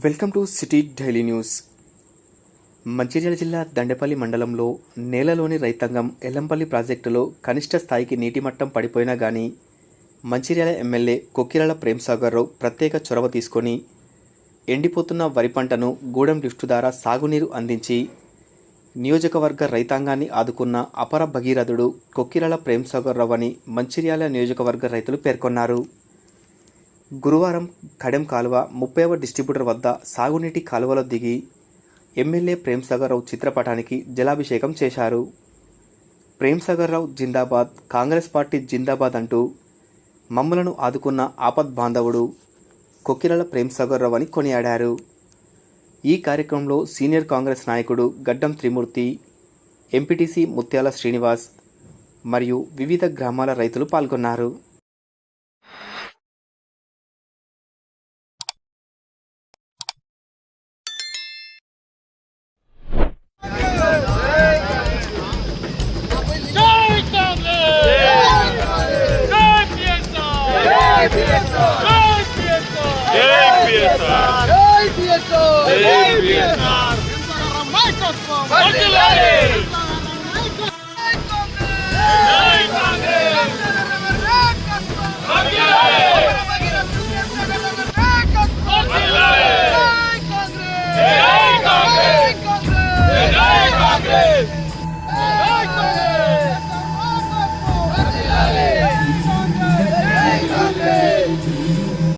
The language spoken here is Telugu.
Welcome to city daily news. Mancherial జిల్లా దండేపల్లి మండలంలో నేలలోని రైతాంగం ఎల్లంపల్లి ప్రాజెక్టులో కనిష్ట స్థాయికి నీటి మట్టం పడిపోయినా కానీ మంచిర్యాల ఎమ్మెల్యే కొక్కిరాల ప్రేమ్సాగర్రావు ప్రత్యేక చొరవ తీసుకొని ఎండిపోతున్న వరి పంటను గూడెం లిఫ్టు ద్వారా సాగునీరు అందించి నియోజకవర్గ రైతాంగాన్ని ఆదుకున్న అపర భగీరథుడు కొక్కిరాల ప్రేమ్సాగర్రావు అని మంచిర్యాల నియోజకవర్గ రైతులు పేర్కొన్నారు. గురువారం కడెం కాలువ ముప్పైవ డిస్ట్రిబ్యూటర్ వద్ద సాగునీటి కాలువలో దిగి ఎమ్మెల్యే ప్రేమ్సాగర్రావు చిత్రపటానికి జలాభిషేకం చేశారు. ప్రేమ్సాగర్రావు జిందాబాద్ కాంగ్రెస్ పార్టీ జిందాబాద్ అంటూ మమ్మలను ఆదుకున్న ఆపద్ బాంధవుడు కొక్కిరల ప్రేమ్సాగర్రావు అని కొనియాడారు. ఈ కార్యక్రమంలో సీనియర్ కాంగ్రెస్ నాయకుడు గడ్డం త్రిమూర్తి ఎంపీటీసీ ముత్యాల శ్రీనివాస్ మరియు వివిధ గ్రామాల రైతులు పాల్గొన్నారు. Michael! Hey, Vietnam! Michael!